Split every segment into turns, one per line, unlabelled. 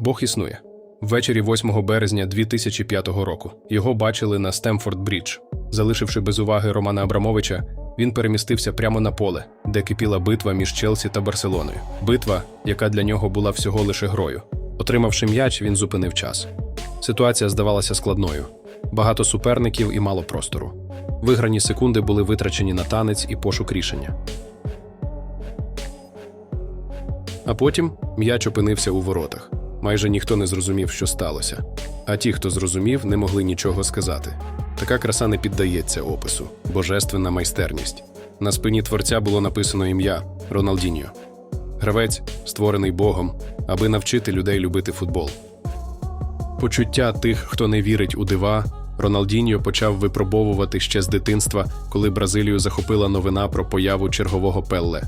Бог існує. Ввечері 8 березня 2005 року його бачили на Стемфорд Брідж. Залишивши без уваги Романа Абрамовича, він перемістився прямо на поле, де кипіла битва між Челсі та Барселоною. Битва, яка для нього була всього лише грою. Отримавши м'яч, він зупинив час. Ситуація здавалася складною: багато суперників і мало простору. Виграні секунди були витрачені на танець і пошук рішення. А потім м'яч опинився у воротах. Майже ніхто не зрозумів, що сталося. А ті, хто зрозумів, не могли нічого сказати. Така краса не піддається опису, божественна майстерність. На спині творця було написано ім'я Роналдіньо. Гравець, створений Богом, аби навчити людей любити футбол. Почуття тих, хто не вірить у дива, Роналдіньо почав випробовувати ще з дитинства, коли Бразилію захопила новина про появу чергового Пелле.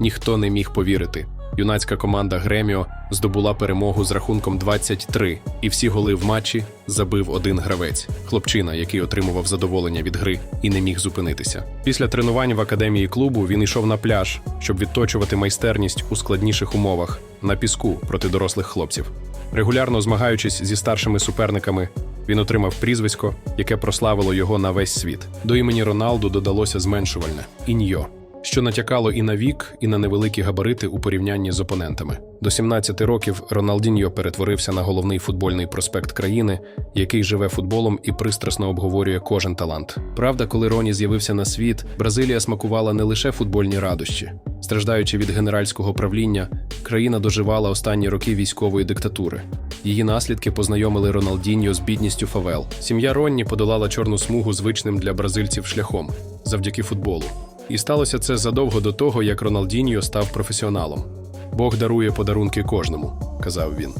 Ніхто не міг повірити. Юнацька команда Греміо здобула перемогу з рахунком 23, і всі голи в матчі забив один гравець хлопчина, який отримував задоволення від гри і не міг зупинитися. Після тренувань в академії клубу він йшов на пляж, щоб відточувати майстерність у складніших умовах на піску проти дорослих хлопців. Регулярно змагаючись зі старшими суперниками, він отримав прізвисько, яке прославило його на весь світ. До імені Роналду додалося зменшувальне іньо, що натякало і на вік, і на невеликі габарити у порівнянні з опонентами. До 17 років Роналдіньо перетворився на головний футбольний проспект країни, який живе футболом і пристрасно обговорює кожен талант. Правда, коли Роні з'явився на світ, Бразилія смакувала не лише футбольні радощі. Страждаючи від генеральського правління, країна доживала останні роки військової диктатури. Її наслідки познайомили Роналдіньо з бідністю фавел. Сім'я Ронні подолала чорну смугу звичним для бразильців шляхом завдяки футболу. І сталося це задовго до того, як Роналдіньо став професіоналом. Бог дарує подарунки кожному, казав він.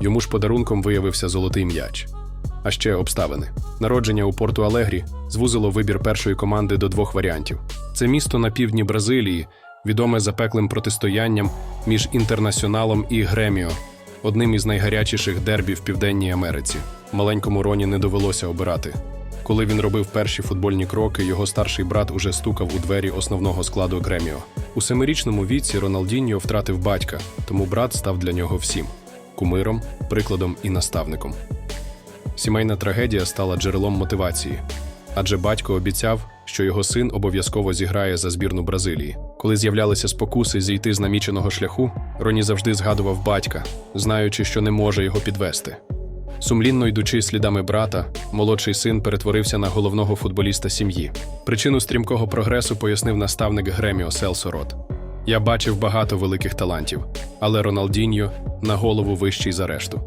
Йому ж подарунком виявився золотий м'яч. А ще обставини. Народження у Порту Алегрі звузило вибір першої команди до двох варіантів. Це місто на півдні Бразилії, відоме запеклим протистоянням між інтернаціоналом і Греміо, одним із найгарячіших дербі в Південній Америці. Маленькому Роні не довелося обирати. Коли він робив перші футбольні кроки, його старший брат уже стукав у двері основного складу Греміо. У семирічному віці Роналдіньо втратив батька, тому брат став для нього всім кумиром, прикладом і наставником. Сімейна трагедія стала джерелом мотивації, адже батько обіцяв, що його син обов'язково зіграє за збірну Бразилії. Коли з'являлися спокуси зійти з наміченого шляху, Роні завжди згадував батька, знаючи, що не може його підвести. Сумлінно йдучи слідами брата, молодший син перетворився на головного футболіста сім'ї. Причину стрімкого прогресу пояснив наставник Греміо Селсорот. Я бачив багато великих талантів, але Роналдіньо на голову вищий за решту.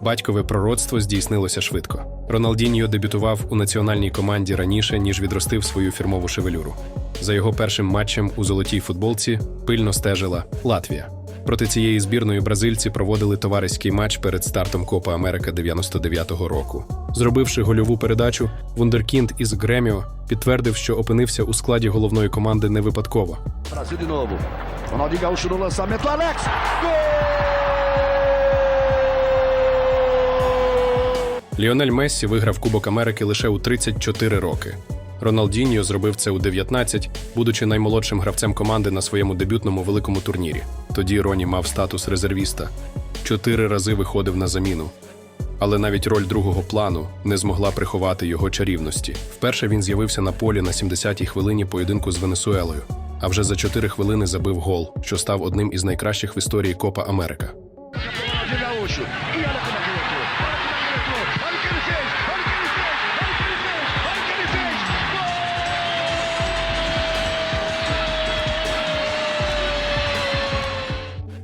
Батькове пророцтво здійснилося швидко. Роналдіньо дебютував у національній команді раніше, ніж відростив свою фірмову шевелюру. За його першим матчем у золотій футболці пильно стежила Латвія. Проти цієї збірної бразильці проводили товариський матч перед стартом Копа Америка 99-го року. Зробивши гольову передачу, Вундеркінд із Греміо підтвердив, що опинився у складі головної команди не випадково. Ліонель Мессі виграв Кубок Америки лише у 34 роки. Роналдіньо зробив це у 19, будучи наймолодшим гравцем команди на своєму дебютному великому турнірі. Тоді Роні мав статус резервіста. Чотири рази виходив на заміну. Але навіть роль другого плану не змогла приховати його чарівності. Вперше він з'явився на полі на 70-й хвилині поєдинку з Венесуелою, а вже за 4 хвилини забив гол, що став одним із найкращих в історії Копа Америка.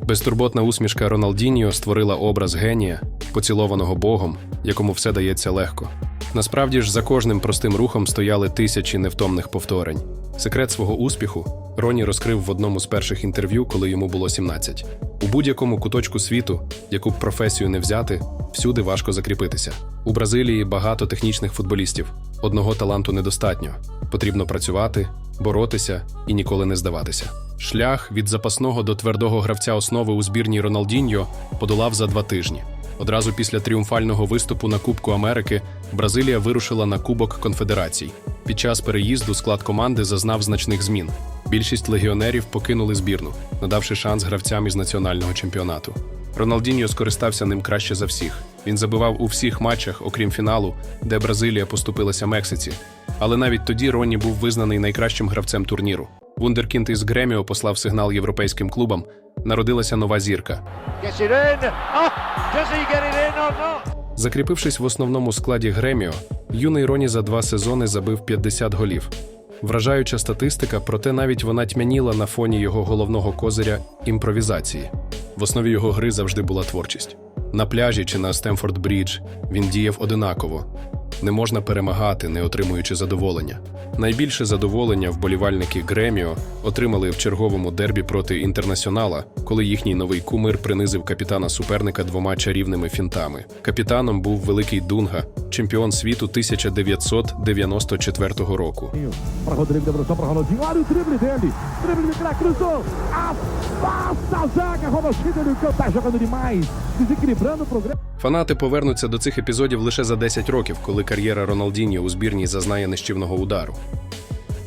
Безтурботна усмішка Роналдіньо створила образ генія, поцілованого Богом, якому все дається легко. Насправді ж за кожним простим рухом стояли тисячі невтомних повторень. Секрет свого успіху Роні розкрив в одному з перших інтерв'ю, коли йому було 17. У будь-якому куточку світу, яку б професію не взяти, всюди важко закріпитися. У Бразилії багато технічних футболістів. Одного таланту недостатньо. Потрібно працювати, боротися і ніколи не здаватися. Шлях від запасного до твердого гравця основи у збірній Роналдіньо подолав за два тижні. Одразу після тріумфального виступу на Кубку Америки Бразилія вирушила на Кубок Конфедерацій. Під час переїзду склад команди зазнав значних змін. Більшість легіонерів покинули збірну, надавши шанс гравцям із національного чемпіонату. Роналдіньо скористався ним краще за всіх. Він забивав у всіх матчах, окрім фіналу, де Бразилія поступилася Мексиці. Але навіть тоді Ронні був визнаний найкращим гравцем турніру. Вундеркінд із Греміо послав сигнал європейським клубам. Народилася нова зірка.
Oh?
Закріпившись в основному складі Греміо, юний Роні за два сезони забив 50 голів. Вражаюча статистика, проте навіть вона тьмяніла на фоні його головного козиря імпровізації. В основі його гри завжди була творчість. На пляжі чи на Стемфорд Брідж він діяв одинаково. Не можна перемагати, не отримуючи задоволення. Найбільше задоволення вболівальники Греміо отримали в черговому дербі проти інтернаціонала, коли їхній новий кумир принизив капітана суперника двома чарівними фінтами. Капітаном був великий Дунга, чемпіон світу 1994 року. Фанати повернуться до цих епізодів лише за 10 років, коли кар'єра Роналдіньо у збірній зазнає нищівного удару.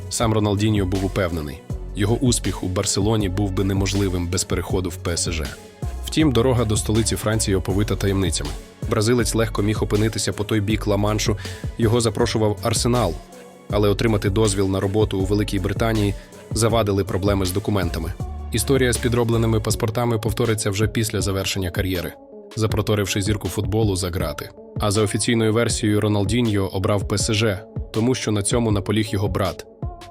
Сам Роналдіньо був упевнений, його успіх у Барселоні був би неможливим без переходу в ПСЖ. Втім, дорога до столиці Франції оповита таємницями. Бразилець легко міг опинитися по той бік Ла-Маншу, його запрошував Арсенал, але отримати дозвіл на роботу у Великій Британії завадили проблеми з документами. Історія з підробленими паспортами повториться вже після завершення кар'єри, запроторивши зірку футболу за грати. А за офіційною версією Роналдіньо обрав ПСЖ, тому що на цьому наполіг його брат,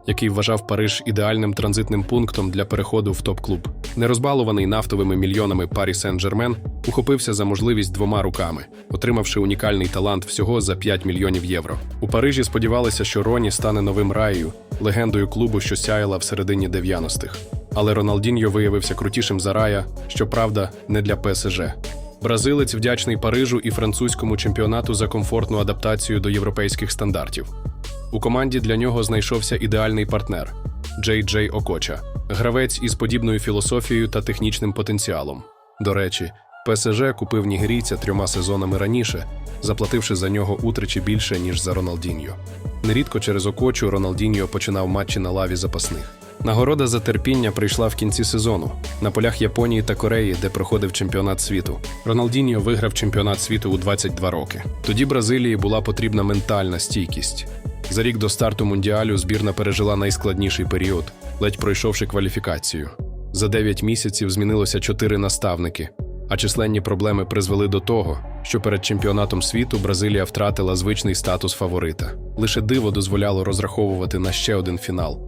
який вважав Париж ідеальним транзитним пунктом для переходу в топ-клуб. Нерозбалуваний нафтовими мільйонами Парі Сен-Жермен ухопився за можливість двома руками, отримавши унікальний талант всього за 5 мільйонів євро. У Парижі сподівалися, що Роні стане новим раєю, легендою клубу, що сяяла в середині 90-х. Але Роналдіньо виявився крутішим за рая, щоправда, не для ПСЖ. Бразилець вдячний Парижу і французькому чемпіонату за комфортну адаптацію до європейських стандартів. У команді для нього знайшовся ідеальний партнер Джей Джей Окоча, гравець із подібною філософією та технічним потенціалом. До речі, ПСЖ купив нігерійця трьома сезонами раніше, заплативши за нього утричі більше, ніж за Роналдіньо. Нерідко через Окочу Роналдіньо починав матчі на лаві запасних. Нагорода за терпіння прийшла в кінці сезону на полях Японії та Кореї, де проходив чемпіонат світу. Роналдіньо виграв чемпіонат світу у 22 роки. Тоді Бразилії була потрібна ментальна стійкість. За рік до старту мундіалю збірна пережила найскладніший період, ледь пройшовши кваліфікацію. За 9 місяців змінилося чотири наставники, а численні проблеми призвели до того, що перед чемпіонатом світу Бразилія втратила звичний статус фаворита. Лише диво дозволяло розраховувати на ще один фінал.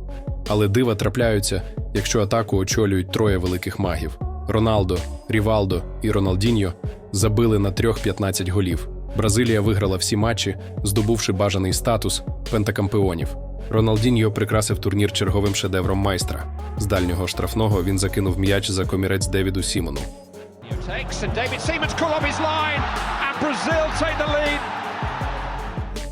Але дива трапляються, якщо атаку очолюють троє великих магів: Роналдо, Рівалдо і Роналдіньо забили на трьох 15 голів. Бразилія виграла всі матчі, здобувши бажаний статус пентакампіонів. Роналдіньо прикрасив турнір черговим шедевром майстра. З дальнього штрафного він закинув м'яч за комірець Девіду Сімону.
Brazil take the.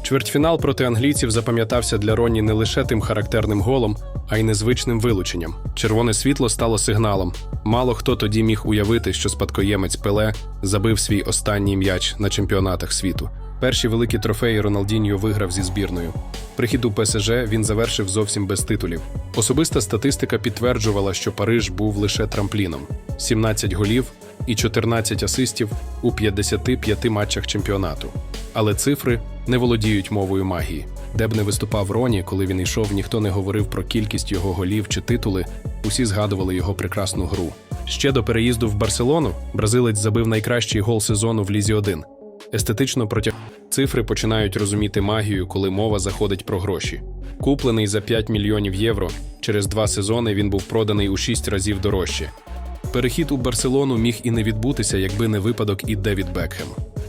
Чвертьфінал проти англійців запам'ятався для Роні не лише тим характерним голом, а й незвичним вилученням. Червоне світло стало сигналом. Мало хто тоді міг уявити, що спадкоємець Пеле забив свій останній м'яч на чемпіонатах світу. Перші великі трофеї Роналдіньо виграв зі збірною. Прихід у ПСЖ він завершив зовсім без титулів. Особиста статистика підтверджувала, що Париж був лише трампліном: 17 голів і 14 асистів у 55 матчах чемпіонату. Але цифри не володіють мовою магії. Де б не виступав Роні, коли він йшов, ніхто не говорив про кількість його голів чи титули, усі згадували його прекрасну гру. Ще до переїзду в Барселону бразилець забив найкращий гол сезону в Лізі 1. Естетично протяг цифри починають розуміти магію, коли мова заходить про гроші. Куплений за 5 мільйонів євро, через два сезони він був проданий у 6 разів дорожче. Перехід у Барселону міг і не відбутися, якби не випадок і Девід Бекхем.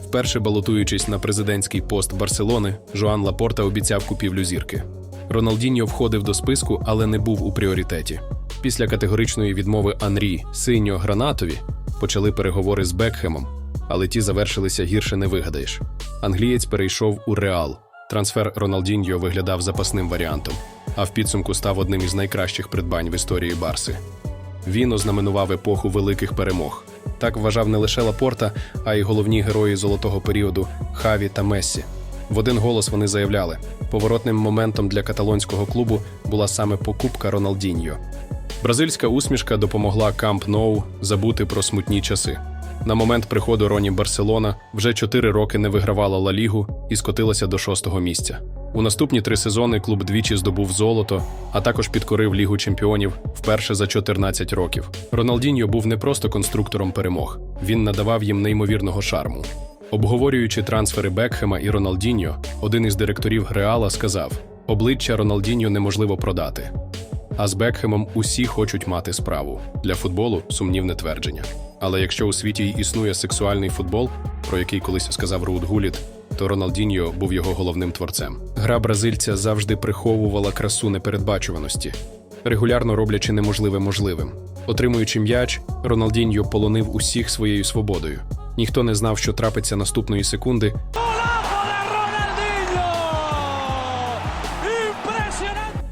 Вперше балотуючись на президентський пост Барселони, Жоан Лапорта обіцяв купівлю зірки. Роналдіньо входив до списку, але не був у пріоритеті. Після категоричної відмови Анрі Синьо Гранатові почали переговори з Бекхемом, але ті завершилися гірше не вигадаєш. Англієць перейшов у Реал. Трансфер Роналдіньо виглядав запасним варіантом, а в підсумку став одним із найкращих придбань в історії Барси. Він ознаменував епоху великих перемог. Так вважав не лише Лапорта, а й головні герої золотого періоду Хаві та Мессі. В один голос вони заявляли: поворотним моментом для каталонського клубу була саме покупка Роналдіньо. Бразильська усмішка допомогла Камп Ноу забути про смутні часи. На момент приходу Роні Барселона вже чотири роки не вигравала Ла Лігу і скотилася до шостого місця. У наступні три сезони клуб двічі здобув золото, а також підкорив Лігу чемпіонів вперше за 14 років. Роналдіньо був не просто конструктором перемог, він надавав їм неймовірного шарму. Обговорюючи трансфери Бекхема і Роналдіньо, один із директорів Реала сказав: обличчя Роналдіньо неможливо продати. А з Бекхемом усі хочуть мати справу. Для футболу сумнівне твердження. Але якщо у світі існує сексуальний футбол, про який колись сказав Руд Гуліт, то Роналдіньо був його головним творцем. Гра бразильця завжди приховувала красу непередбачуваності, регулярно роблячи неможливе можливим. Отримуючи м'яч, Роналдіньо полонив усіх своєю свободою. Ніхто не знав, що трапиться наступної секунди,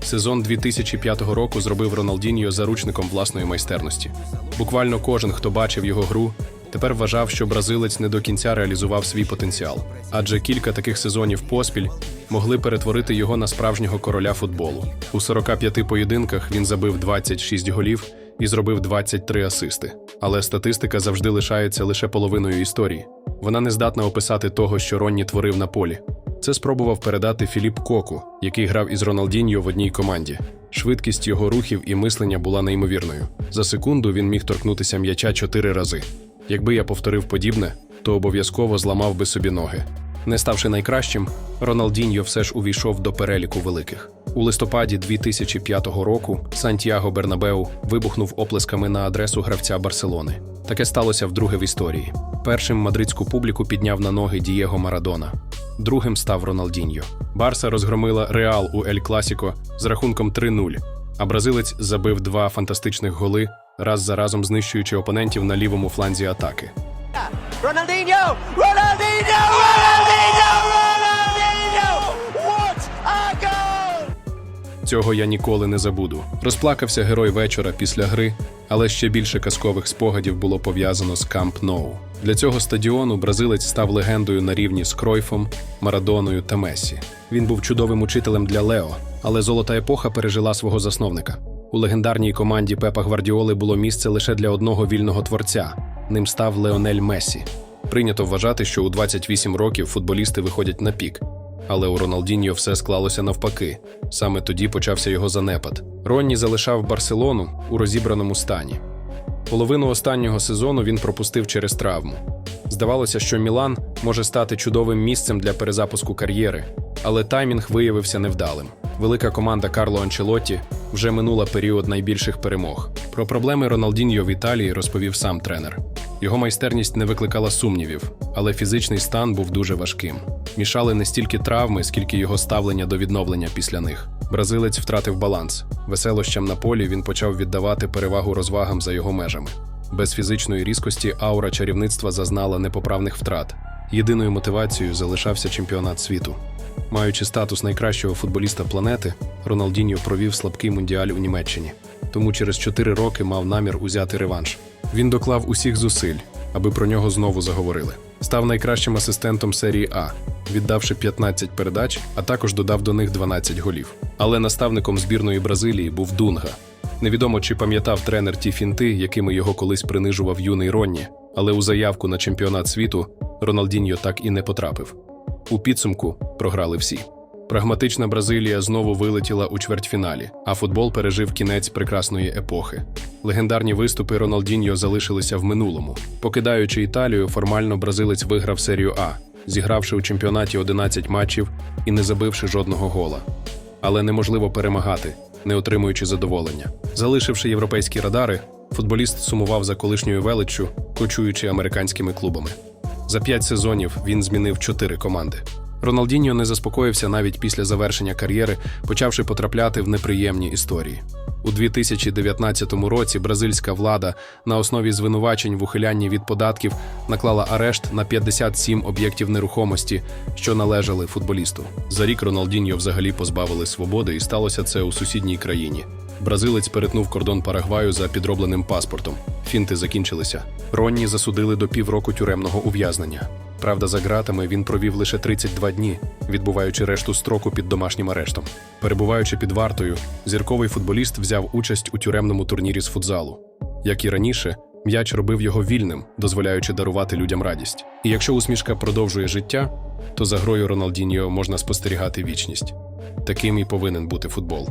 Сезон 2005 року зробив Роналдіньо заручником власної майстерності. Буквально кожен, хто бачив його гру, тепер вважав, що бразилець не до кінця реалізував свій потенціал, адже кілька таких сезонів поспіль могли перетворити його на справжнього короля футболу. У 45 поєдинках він забив 26 голів і зробив 23 асисти. Але статистика завжди лишається лише половиною історії. Вона не здатна описати того, що Ронні творив на полі. Це спробував передати Філіп Коку, який грав із Роналдіньо в одній команді. Швидкість його рухів і мислення була неймовірною. За секунду він міг торкнутися м'яча чотири рази. Якби я повторив подібне, то обов'язково зламав би собі ноги. Не ставши найкращим, Роналдіньо все ж увійшов до переліку великих. У листопаді 2005 року Сантьяго Бернабеу вибухнув оплесками на адресу гравця Барселони. Таке сталося вдруге в історії. Першим мадридську публіку підняв на ноги Дієго Марадона. Другим став Роналдіньо. Барса розгромила Реал у Ель Класіко з рахунком 3-0, а бразилець забив два фантастичних голи, раз за разом знищуючи опонентів на лівому фланзі атаки.
Ronaldinho! Ronaldinho! Ronaldinho! Ronaldinho! What a goal!
Цього я ніколи не забуду. Розплакався герой вечора після гри, але ще більше казкових спогадів було пов'язано з Камп Ноу. Для цього стадіону бразилець став легендою на рівні з Кройфом, Марадоною та Мессі. Він був чудовим учителем для Лео, але золота епоха пережила свого засновника. У легендарній команді Пепа Гвардіоли було місце лише для одного вільного творця. Ним став Леонель Мессі. Прийнято вважати, що у 28 років футболісти виходять на пік. Але у Роналдіньо все склалося навпаки. Саме тоді почався його занепад. Ронні залишав Барселону у розібраному стані. Половину останнього сезону він пропустив через травму. Здавалося, що Мілан може стати чудовим місцем для перезапуску кар'єри, але таймінг виявився невдалим. Велика команда Карло Анчелотті вже минула період найбільших перемог. Про проблеми Роналдіньо в Італії розповів сам тренер. Його майстерність не викликала сумнівів, але фізичний стан був дуже важким. Мішали не стільки травми, скільки його ставлення до відновлення після них. Бразилець втратив баланс. Веселощам на полі він почав віддавати перевагу розвагам за його межами. Без фізичної різкості аура чарівництва зазнала непоправних втрат. Єдиною мотивацією залишався чемпіонат світу. Маючи статус найкращого футболіста планети, Роналдіньо провів слабкий мундіаль у Німеччині. Тому через 4 роки мав намір узяти реванш. Він доклав усіх зусиль, аби про нього знову заговорили. Став найкращим асистентом серії А, віддавши 15 передач, а також додав до них 12 голів. Але наставником збірної Бразилії був Дунга. Невідомо, чи пам'ятав тренер ті фінти, якими його колись принижував юний Ронні, але у заявку на чемпіонат світу Роналдіньо так і не потрапив. У підсумку програли всі. Прагматична Бразилія знову вилетіла у чвертьфіналі, а футбол пережив кінець прекрасної епохи. Легендарні виступи Роналдіньо залишилися в минулому. Покидаючи Італію, формально бразилець виграв серію А, зігравши у чемпіонаті 11 матчів і не забивши жодного гола. Але неможливо перемагати, не отримуючи задоволення. Залишивши європейські радари, футболіст сумував за колишньою величчю, кочуючи американськими клубами. За п'ять сезонів він змінив чотири команди. Роналдіньо не заспокоївся навіть після завершення кар'єри, почавши потрапляти в неприємні історії. У 2019 році бразильська влада на основі звинувачень в ухилянні від податків наклала арешт на 57 об'єктів нерухомості, що належали футболісту. За рік Роналдіньо взагалі позбавили свободи, і сталося це у сусідній країні. Бразилець перетнув кордон Парагваю за підробленим паспортом. Фінти закінчилися. Ронні засудили до півроку тюремного ув'язнення. Правда, за ґратами він провів лише 32 дні, відбуваючи решту строку під домашнім арештом. Перебуваючи під вартою, зірковий футболіст взяв участь у тюремному турнірі з футзалу. Як і раніше, м'яч робив його вільним, дозволяючи дарувати людям радість. І якщо усмішка продовжує життя, то за грою Роналдіньо можна спостерігати вічність. Таким і повинен бути футбол.